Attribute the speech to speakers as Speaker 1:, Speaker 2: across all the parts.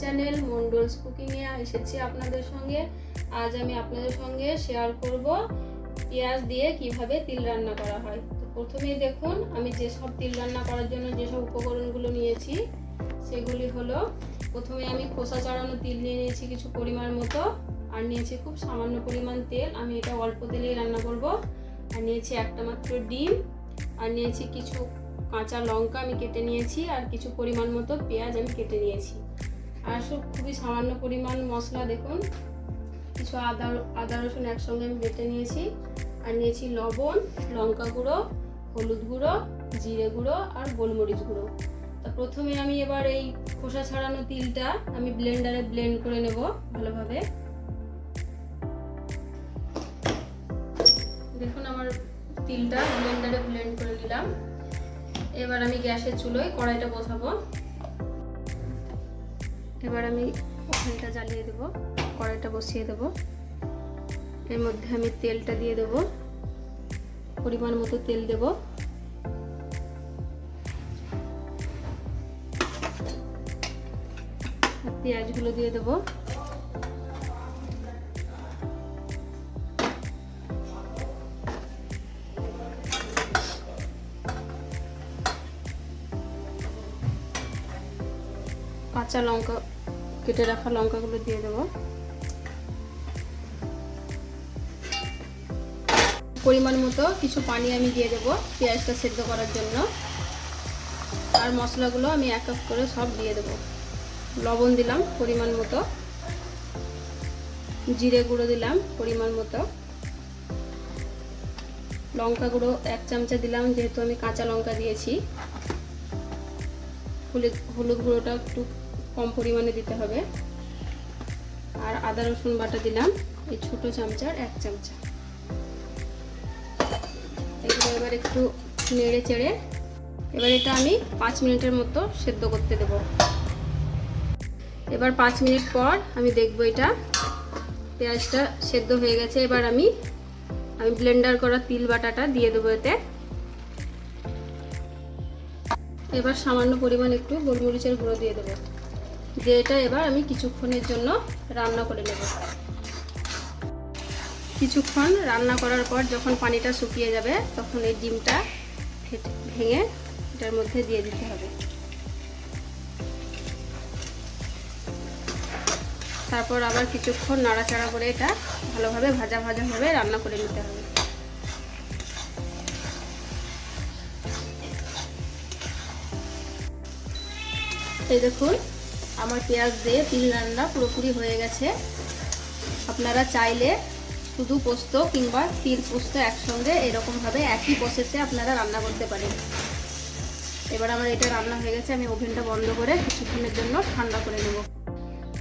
Speaker 1: Channel মন্ডলস কুকিংয়ে এসেছি আপনাদের সঙ্গে। আজ আমি আপনাদের সঙ্গে শেয়ার করব পেঁয়াজ দিয়ে কীভাবে তিল রান্না করা হয়। তো প্রথমেই দেখুন, আমি যেসব তিল রান্না করার জন্য যেসব উপকরণগুলো নিয়েছি, সেগুলি হলো, প্রথমে আমি খোসা চড়ানো তিল নিয়ে নিয়েছি কিছু পরিমাণ মতো, আর নিয়েছি খুব সামান্য পরিমাণ তেল। আমি এটা অল্প তেলেই রান্না করব। আর নিয়েছি একটা মাত্র ডিম, আর নিয়েছি কিছু কাঁচা লঙ্কা আমি কেটে নিয়েছি আর কিছু পরিমাণ মতো পেঁয়াজ আমি কেটে নিয়েছি। আর সব খুবই সামান্য পরিমাণ মশলা দেখুন। কিছু আদা আদা রসুন একসঙ্গে আমি বেটে নিয়েছি। আর নিয়েছি লবণ, লঙ্কা গুঁড়ো, হলুদ গুঁড়ো, জিরে গুঁড়ো আর গোলমরিচ গুঁড়ো। তা প্রথমে আমি এবার এই খোসা ছাড়ানো তিলটা আমি ব্লেন্ডারে ব্লেন্ড করে নেব ভালোভাবে। দেখুন আমার তিলটা ব্লেন্ডারে ব্লেন্ড করে নিলাম। এবার আমি গ্যাসের চুলোয় কড়াইটা বসাবো। এবার আমি ওখানটা জ্বালিয়ে দেবো, কড়াইটা বসিয়ে দেবো। এর মধ্যে আমি তেলটা দিয়ে দেব, পরিমাণ মতো তেল দেব। পেঁয়াজগুলো দিয়ে দেবো। কাঁচা লঙ্কা, কেটে রাখা লঙ্কাগুলো দিয়ে দেবো। পরিমাণ মতো কিছু পানি আমি দিয়ে দেবো পেঁয়াজটা সেদ্ধ করার জন্য। আর মশলাগুলো আমি এক এক করে সব দিয়ে দেবো। লবণ দিলাম পরিমাণ মতো। জিরে গুঁড়ো দিলাম পরিমাণ মতো। লঙ্কা গুঁড়ো এক চামচা দিলাম, যেহেতু আমি কাঁচা লঙ্কা দিয়েছি। হলুদ হলুদ গুঁড়োটা একটু কম পরিমাণে দিতে হবে। আর আদা, রসুন বাটা দিলাম, এই ছোট চামচার এক চামচা। এগুলো এবার একটু নেড়ে চেড়ে, এবার এটা আমি পাঁচ মিনিটের মতো সেদ্ধ করতে দেব। এবার পাঁচ মিনিট পর আমি দেখব এটা, পেঁয়াজটা সেদ্ধ হয়ে গেছে। এবার আমি আমি ব্লেন্ডার করা তিল বাটাটা দিয়ে দেবো এতে। এবার সামান্য পরিমাণ একটু গোলমরিচের গুঁড়ো দিয়ে দেবো। দিয়ে এটা এবার আমি কিছুক্ষণের জন্য রান্না করে নেব। কিছুক্ষণ রান্না করার পর যখন পানিটা শুকিয়ে যাবে, তখন এই ডিমটা ভেঙে এটার মধ্যে দিয়ে দিতে হবে। তারপর আবার কিছুক্ষণ নাড়াচাড়া করে এটা ভালোভাবে ভাজা ভাজাভাবে রান্না করে নিতে হবে। এই দেখুন আমার পেঁয়াজ দিয়ে তিল রান্না পুরোপুরি হয়ে গেছে। আপনারা চাইলে শুধু পোস্ত কিংবা তিল পোস্ত একসঙ্গে এরকমভাবে একই প্রসেসে আপনারা রান্না করতে পারেন। এবার আমার এটা রান্না হয়ে গেছে, আমি ওভেনটা বন্ধ করে কিছুক্ষণের জন্য ঠান্ডা করে নেব।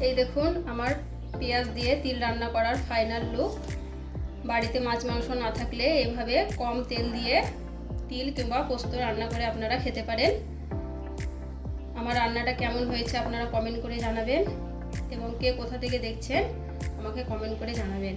Speaker 1: এই দেখুন, আমার পেঁয়াজ দিয়ে তিল রান্না করার ফাইনাল লুক বাড়িতে মাছ মাংস না থাকলে এভাবে কম তেল দিয়ে তিল কিংবা পোস্ত রান্না করে আপনারা খেতে পারেন। আমার রান্নাটা কেমন হয়েছে আপনারা কমেন্ট করে জানাবেন এবং কে কোথা থেকে দেখছেন, আমাকে কমেন্ট করে জানাবেন।